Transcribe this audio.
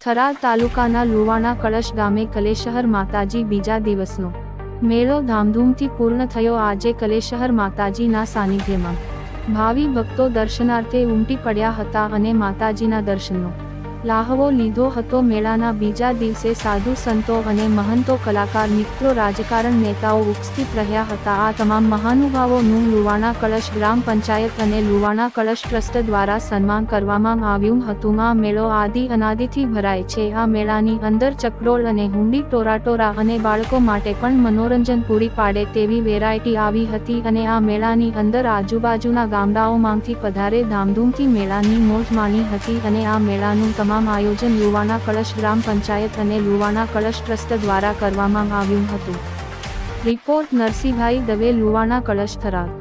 થરાદ તાલુકાના લુવાણા કળશ ગામે કલેશહર માતાજી બીજા દિવસનો મેળો ધામધૂમથી પૂર્ણ થયો. આજે કલેશહર માતાજીના સાનિધ્યમાં ભાવિ ભક્તો દર્શનાર્થે ઉમટી પડ્યા હતા અને માતાજીના દર્શનનો લાહવો લીધો હતો મેળાના બીજા દિવસે સાધુ સંતો અને મહંતો કલાકાર મિત્રો રાજકારણ નેતાઓ ઉપસ્થિત રહ્યા હતા. આ તમામ મહાનુભાવોનું લુવાણા કળશ ગ્રામ પંચાયત અને લુવાણા કળશ ટ્રસ્ટ દ્વારા સન્માન કરવામાં આવ્યું હતું. આ મેળો આદિ અનાદિથી ભરાય છે. આ મેળાની અંદર ચકડોળ અને હુંડી, ટોરાટોરા અને બાળકો માટે પણ મનોરંજન પૂરી પાડે તેવી વેરાયટી આવી હતી અને આ મેળાની અંદર આજુબાજુના ગામડાઓમાંથી પધારે ધામધૂમથી મેળાની મોજ માણી હતી અને આ મેળાનું તમામ આયોજન યુવાના કળશ ગ્રામ પંચાયત અને યુવાના કળશ ટ્રસ્ટ દ્વારા કરવામાં આવ્યું હતું. રિપોર્ટ નરસિંહભાઈ દવે લુવાના કળશ થરાદ.